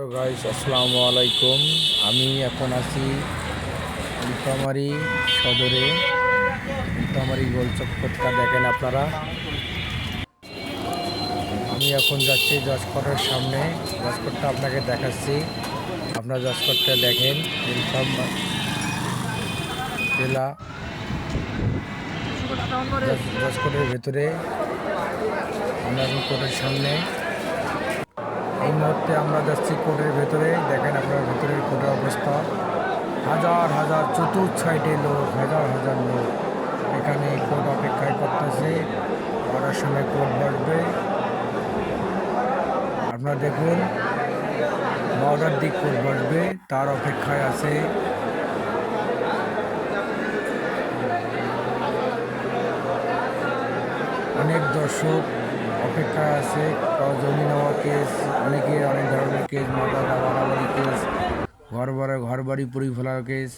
Guys আসসালামু আলাইকুম আমি এখন আছি উল্টামারি সদরে। উল্টামারি গোলচক্করটা দেখেন আপনারা। আমি এখন যাচ্ছি জজকটের সামনে। জজকটটা আপনাকে দেখাচ্ছি। আপনার জজকটটা দেখেন। জেলা জজকটের ভেতরে। আমরা এখন কোর্টের সামনে। এই মুহূর্তে আমরা যাচ্ছি কোর্টের ভেতরে। দেখেন আপনার ভেতরের কোর্টের অবস্থা। হাজার হাজার চতুর্থ লোক, হাজার হাজার লোক এখানে কোর্ট অপেক্ষায় করতেছে। করার সময় কোর্ট বসবে। আপনারা দেখুন বারোটার দিক কোর্ট বসবে, তার অপেক্ষায় আছে। অনেক দর্শক অপেক্ষায় আছে কারো জমি নেওয়া কেস অনেকে অনেক ধরনের কেস মাথা বাড়াবাড়ি কেস ঘর বাড়ি ঘর বাড়ি পুরি ফেলার কেস